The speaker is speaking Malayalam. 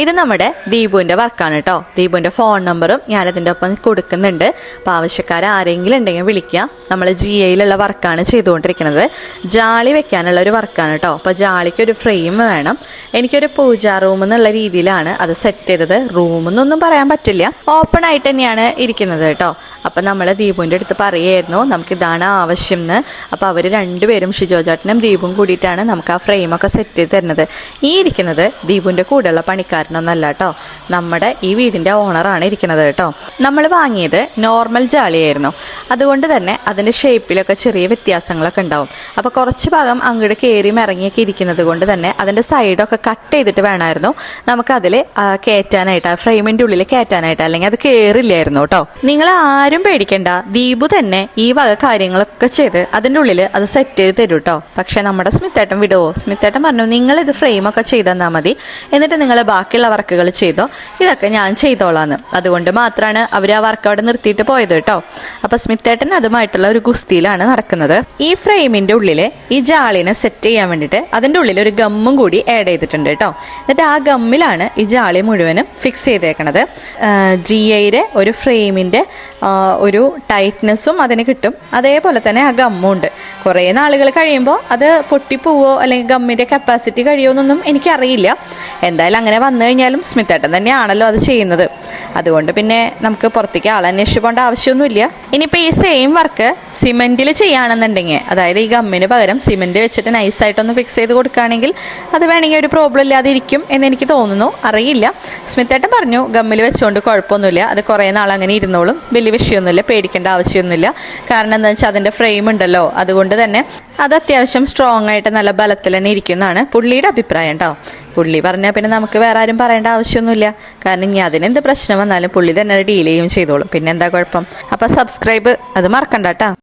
ഇത് നമ്മുടെ ദീപുവിന്റെ വർക്കാണ് കേട്ടോ ദീപുവിന്റെ ഫോൺ നമ്പറും ഞാൻ അതിന്റെ ഒപ്പം കൊടുക്കുന്നുണ്ട്. അപ്പൊ ആവശ്യക്കാർ ആരെങ്കിലും ഉണ്ടെങ്കിൽ വിളിക്കുക. നമ്മൾ ജി എയിലുള്ള വർക്കാണ് ചെയ്തുകൊണ്ടിരിക്കുന്നത്. ജാളി വെക്കാനുള്ള ഒരു വർക്കാണ് കേട്ടോ അപ്പൊ ജാളിക്ക് ഒരു ഫ്രെയിം വേണം. എനിക്കൊരു പൂജാ റൂം എന്നുള്ള രീതിയിലാണ് അത് സെറ്റ് ചെയ്തത്. റൂം എന്നൊന്നും പറയാൻ പറ്റില്ല. ഓപ്പൺ ആയിട്ട് തന്നെയാണ് ഇരിക്കുന്നത് കേട്ടോ അപ്പൊ നമ്മൾ ദീപുവിന്റെ അടുത്ത് പറയുമായിരുന്നു നമുക്ക് ഇതാണ് ആവശ്യം എന്ന് അപ്പൊ അവർ രണ്ടുപേരും ഷിജോ ചേട്ടനും ദീപും കൂടിയിട്ടാണ് നമുക്ക് ആ ഫ്രെയിമൊക്കെ സെറ്റ് ചെയ്ത് തരുന്നത്. ഈ ഇരിക്കുന്നത് ദീപുവിന്റെ കൂടെയുള്ള പണിക്കാരനൊന്നല്ല കേട്ടോ നമ്മുടെ ഈ വീടിന്റെ ഓണറാണ് ഇരിക്കുന്നത് കേട്ടോ നമ്മൾ വാങ്ങിയത് നോർമൽ ജാളിയായിരുന്നു. അതുകൊണ്ട് തന്നെ അതിന്റെ ഷേപ്പിലൊക്കെ ചെറിയ വ്യത്യാസങ്ങളൊക്കെ ഉണ്ടാവും. അപ്പോൾ കുറച്ച് ഭാഗം അങ്ങോട്ട് കയറിയും ഇറങ്ങിയൊക്കെ ഇരിക്കുന്നത് കൊണ്ട് തന്നെ അതിന്റെ സൈഡൊക്കെ കട്ട് ചെയ്തിട്ട് വേണമായിരുന്നു. നമുക്ക് അതിൽ കയറ്റാനായിട്ട് ആ ഫ്രെയിമിന്റെ ഉള്ളിൽ കയറ്റാനായിട്ട് അല്ലെങ്കിൽ അത് കയറില്ലായിരുന്നു കേട്ടോ നിങ്ങൾ ആരും പേടിക്കണ്ട. ദീപു തന്നെ ഈ വക കാര്യങ്ങളൊക്കെ ചെയ്ത് അതിന്റെ ഉള്ളിൽ അത് സെറ്റ് ചെയ്ത് തരും കേട്ടോ പക്ഷെ നമ്മുടെ സ്മിത്തേട്ടൻ വിടുവോ? സ്മിത്തേട്ടൻ പറഞ്ഞു നിങ്ങൾ ഇത് ഫ്രെയിമൊക്കെ ചെയ്ത് തന്നാൽ മതി. എന്നിട്ട് നിങ്ങൾ ബാക്കിയുള്ള വർക്കുകൾ ചെയ്തോ? ഇതൊക്കെ ഞാൻ ചെയ്തോളാന്ന്. അതുകൊണ്ട് മാത്രമാണ് അവർ ആ വർക്ക് അവിടെ നിർത്തിയിട്ട് പോയത് കേട്ടോ അപ്പൊ സ്മിത്തേട്ടൻ അതുമായിട്ടുള്ള ഒരു ഗുസ്തിയിലാണ് നടക്കുന്നത്. ഈ ഫ്രെയിമിന്റെ ഉള്ളിൽ ഈ ജാളിനെ സെറ്റ് ചെയ്യാൻ വേണ്ടിയിട്ട് അതിന്റെ ഉള്ളിൽ ഒരു ഗമ്മും കൂടി ആഡ് ചെയ്തിട്ടുണ്ട് കേട്ടോ എന്നിട്ട് ആ ഗമ്മിലാണ് ഈ ജാളി മുഴുവനും ഫിക്സ് ചെയ്തേക്കണത്. ജി ഐയുടെ ഒരു ഫ്രെയിമിന്റെ ഒരു ടൈറ്റ്നെസ്സും അതിന് കിട്ടും. അതേപോലെ തന്നെ ആ ഗമ്മും ഉണ്ട്. കുറേ നാളുകൾ കഴിയുമ്പോൾ അത് പൊട്ടിപ്പോവോ അല്ലെങ്കിൽ ഗമ്മിന്റെ കപ്പാസിറ്റി കഴിയുമോ എന്നൊന്നും എനിക്കറിയില്ല. എന്തായാലും അങ്ങനെ വന്നു കഴിഞ്ഞാലും സ്മിത്തേട്ടൻ തന്നെയാണല്ലോ അത് ചെയ്യുന്നത്. അതുകൊണ്ട് പിന്നെ നമുക്ക് പുറത്തേക്ക് ആളന്വേഷിച്ച് പോകേണ്ട ആവശ്യമൊന്നുമില്ല. ഇനിയിപ്പോൾ ഈ സെയിം വർക്ക് സിമെന്റിൽ ചെയ്യുകയാണെന്നുണ്ടെങ്കിൽ അതായത് ഈ ഗമ്മിന് പകരം സിമെന്റ് വെച്ചിട്ട് നൈസായിട്ടൊന്ന് ഫിക്സ് ചെയ്ത് കൊടുക്കുകയാണെങ്കിൽ അത് വേണമെങ്കിൽ ഒരു പ്രോബ്ലം ഇല്ലാതെ ഇരിക്കും എന്ന് എനിക്ക് തോന്നുന്നു. അറിയില്ല. സ്മിത്തേട്ടൻ പറഞ്ഞു ഗമ്മിൽ വെച്ചുകൊണ്ട് കുഴപ്പമൊന്നുമില്ല. അത് കുറേ നാൾ അങ്ങനെ ഇരുന്നോളും. വലിയ വിഷയമൊന്നുമില്ല. പേടിക്കേണ്ട ആവശ്യമൊന്നുമില്ല. കാരണം എന്താണെന്ന് വെച്ചാൽ അതിന്റെ ഫ്രെയിം ഉണ്ടല്ലോ. അതുകൊണ്ട് തന്നെ അത് അത്യാവശ്യം സ്ട്രോങ് ആയിട്ട് നല്ല ബലത്തിൽ തന്നെ ഇരിക്കുന്നതാണ് പുള്ളിയുടെ അഭിപ്രായം ഉണ്ടാവും പുള്ളി പറഞ്ഞാൽ പിന്നെ നമുക്ക് വേറെ ആരും പറയേണ്ട ആവശ്യമൊന്നുമില്ല. കാരണം ഇനി അതിനെന്ത് പ്രശ്നം വന്നാലും പുള്ളി തന്നെ ഡീൽ ചെയ്യും ചെയ്തോളും. പിന്നെ എന്താ കുഴപ്പം? അപ്പൊ സബ്സ്ക്രൈബ് അത് മറക്കണ്ട കേട്ടോ